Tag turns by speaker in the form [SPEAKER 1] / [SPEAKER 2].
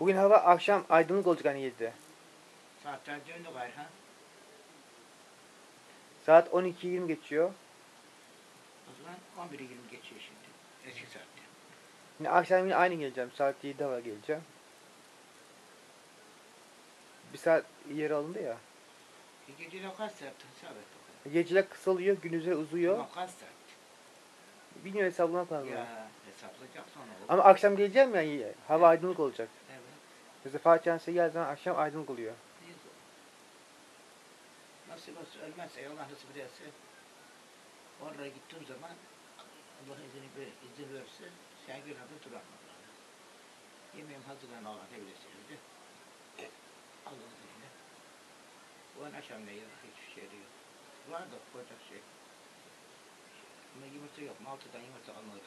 [SPEAKER 1] Bugün hava akşam aydınlık olacak hani 7'de.
[SPEAKER 2] Saatler döndü gayrı ha.
[SPEAKER 1] Saat 12.20 geçiyor.
[SPEAKER 2] O zaman 11'i 20 geçiyor şimdi. Eski saatte.
[SPEAKER 1] Yine akşam yine aynı geleceğim. Saat 7'de var geleceğim. Bir saat yer alındı ya.
[SPEAKER 2] E geceler kaç saat hesap et bakalım.
[SPEAKER 1] Geceler kısalıyor, gündüzler uzuyor.
[SPEAKER 2] Ulan kaç saat?
[SPEAKER 1] Bilmiyorum hesaplamak lazım.
[SPEAKER 2] Ya hesaplayacak sonra olur.
[SPEAKER 1] Ama akşam geleceğim ya hava aydınlık olacak. Fatih Hansı geldiği zaman akşam aydınlık oluyor.
[SPEAKER 2] neyse. Nasip olsa ölmezse Allah nasip ederse oraya gittiğim zaman Allah izin, ver, izin verirse sen adı duramam. Yemeğim hazırlan Allah ne bilesiniz de. Allah'ın izniyle. Bu an akşam ne yok, hiçbir şey yok. Var da koyacak şey. Ama yumurta yok, maltıdan yumurta almalı.